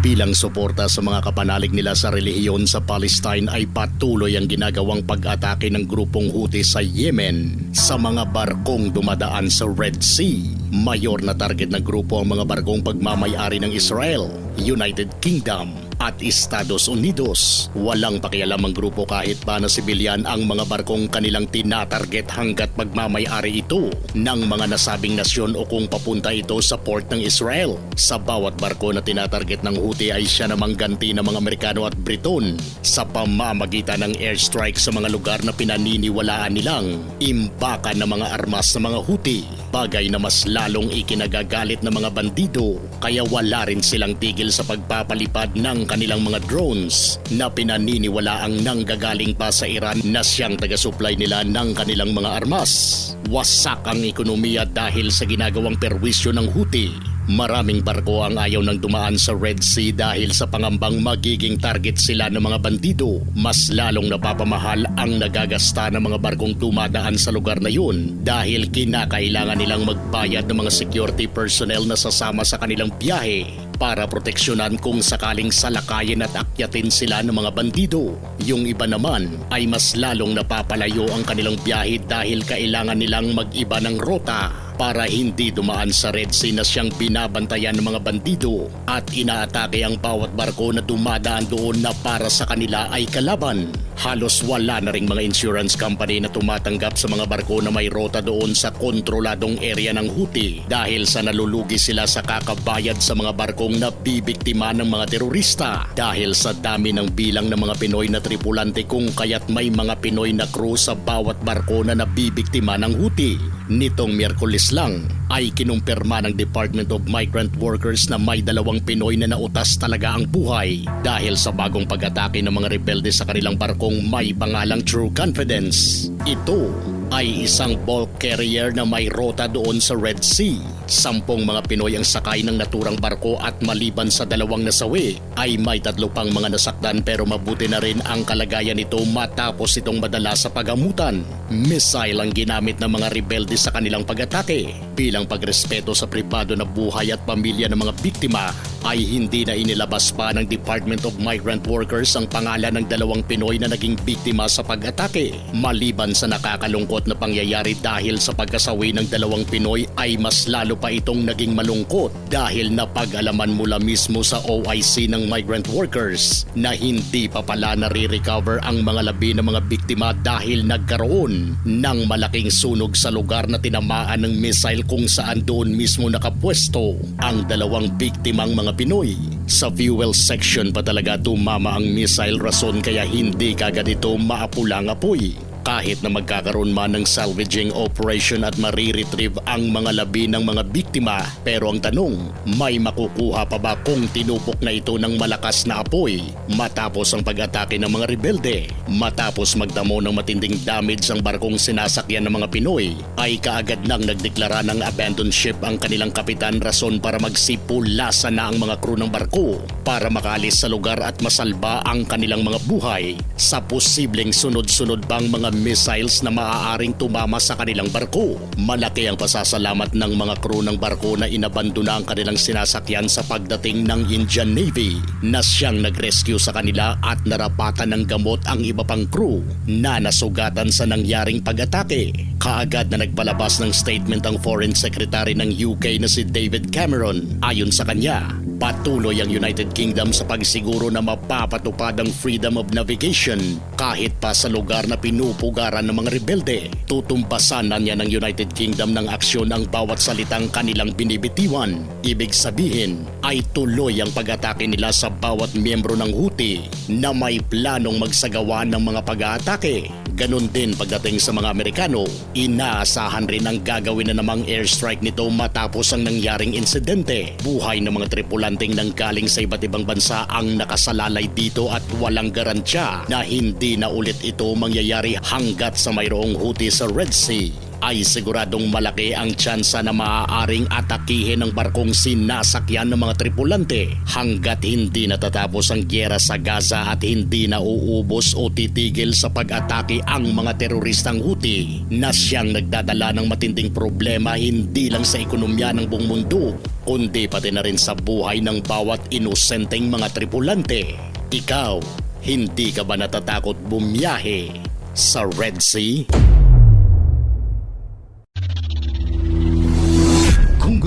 Bilang suporta sa mga kapanalig nila sa relihiyon sa Palestine ay patuloy ang ginagawang pag-atake ng grupong Houthi sa Yemen sa mga barkong dumadaan sa Red Sea. Mayor na target ng grupo ang mga barkong pagmamayari ng Israel, United Kingdom at Estados Unidos. Walang pakialam ang grupo kahit pa na sibilyan ang mga barkong kanilang tinatarget hanggat magmamayari ito ng mga nasabing nasyon o kung papunta ito sa port ng Israel. Sa bawat barko na tinatarget ng Houthi ay siya namang ganti ng mga Amerikano at Briton sa pamamagitan ng airstrike sa mga lugar na pinaniniwalaan nilang imbakan ng mga armas ng mga Houthi. Bagay na mas lalong ikinagagalit ng mga bandido kaya wala rin silang tigil sa pagpapalipad ng kanilang mga drones na pinaniniwala ang nanggagaling pa sa Iran na siyang taga-supply nila ng kanilang mga armas. Wasak ang ekonomiya dahil sa ginagawang perwisyo ng Houthi. Maraming barko ang ayaw ng dumaan sa Red Sea dahil sa pangambang magiging target sila ng mga bandido. Mas lalong napapamahal ang nagagasta ng mga barkong dumadaan sa lugar na yun dahil kinakailangan nilang magbayad ng mga security personnel na sasama sa kanilang biyahe para proteksyonan kung sakaling salakayin at akyatin sila ng mga bandido. Yung iba naman ay mas lalong napapalayo ang kanilang biyahe dahil kailangan nilang mag-iba ng rota para hindi dumaan sa Red Sea na siyang binabantayan ng mga bandido at inaatake ang bawat barko na dumadaan doon na para sa kanila ay kalaban. Halos wala na ring mga insurance company na tumatanggap sa mga barko na may rota doon sa kontroladong area ng Houthi dahil sa nalulugi sila sa kakabayad sa mga barkong nabibiktima ng mga terorista dahil sa dami ng bilang ng mga Pinoy na tripulante kung kaya't may mga Pinoy na crew sa bawat barko na nabibiktima ng Houthi. Nitong Miyerkules lang ay kinumpirma ng Department of Migrant Workers na may dalawang Pinoy na nautas talaga ang buhay dahil sa bagong pag-atake ng mga rebelde sa kanilang barkong may pangalang True Confidence. Ito ay isang bulk carrier na may rota doon sa Red Sea. Sampung mga Pinoy ang sakay ng naturang barko at maliban sa dalawang nasawi ay may tatlo pang mga nasaktan pero mabuti na rin ang kalagayan nito matapos itong madala sa pagamutan. Missile ang ginamit ng mga rebelde sa kanilang pag-atake. Bilang pagrespeto sa pribado na buhay at pamilya ng mga biktima ay hindi na inilabas pa ng Department of Migrant Workers ang pangalan ng dalawang Pinoy na naging biktima sa pag-atake. Maliban sa nakakalungkot na pangyayari dahil sa pagkasawi ng dalawang Pinoy ay mas lalo pa itong naging malungkot dahil napag-alaman mula mismo sa OIC ng migrant workers na hindi pa pala nare-recover ang mga labi ng mga biktima dahil nagkaroon ng malaking sunog sa lugar na tinamaan ng missile kung saan doon mismo nakapwesto ang dalawang biktimang mga Pinoy. Sa fuel section pa talaga tumama ang missile rason kaya hindi kagad ito maapulang apoy. Kahit na magkakaroon man ng salvaging operation at mariretrieve ang mga labi ng mga biktima pero ang tanong, may makukuha pa ba kung tinupok na ito ng malakas na apoy matapos ang pag-atake ng mga rebelde? Matapos magdamo ng matinding damage ang barkong sinasakyan ng mga Pinoy ay kaagad nang nagdeklara ng abandoned ship ang kanilang kapitan rason para magsipulasa na ang mga crew ng barko para makalis sa lugar at masalba ang kanilang mga buhay sa posibleng sunod-sunod bang mga missiles na maaaring tumama sa kanilang barko. Malaki ang pasasalamat ng mga crew ng barko na inabandona ang kanilang sinasakyan sa pagdating ng Indian Navy na siyang nag-rescue sa kanila at narapatan ng gamot ang iba pang crew na nasugatan sa nangyaring pag-atake. Kaagad na nagpalabas ng statement ang Foreign Secretary ng UK na si David Cameron. Ayon sa kanya, patuloy ang United Kingdom sa pagsiguro na mapapatupad ang freedom of navigation kahit pa sa lugar na pinupugaran ng mga rebelde. Tutumbasan na niya ng United Kingdom ng aksyon ang bawat salitang kanilang binibitiwan. Ibig sabihin ay tuloy ang pag-atake nila sa bawat miyembro ng Houthi na may planong magsagawa ng mga pag-aatake. Ganon din pagdating sa mga Amerikano, inaasahan rin ang gagawin na namang airstrike nito matapos ang nangyaring insidente. Buhay ng mga tripulanteng nanggaling sa iba't ibang bansa ang nakasalalay dito at walang garantya na hindi na ulit ito mangyayari hanggat sa mayroong huti sa Red Sea. Ay siguradong malaki ang tsansa na maaaring atakihin ng barkong sinasakyan ng mga tripulante hanggat hindi natatapos ang gyera sa Gaza at hindi na uubos o titigil sa pag-atake ang mga teroristang Houthi na siyang nagdadala ng matinding problema hindi lang sa ekonomiya ng buong mundo kundi pati na rin sa buhay ng bawat inosenteng mga tripulante. Ikaw, hindi ka ba natatakot bumiyahe sa Red Sea?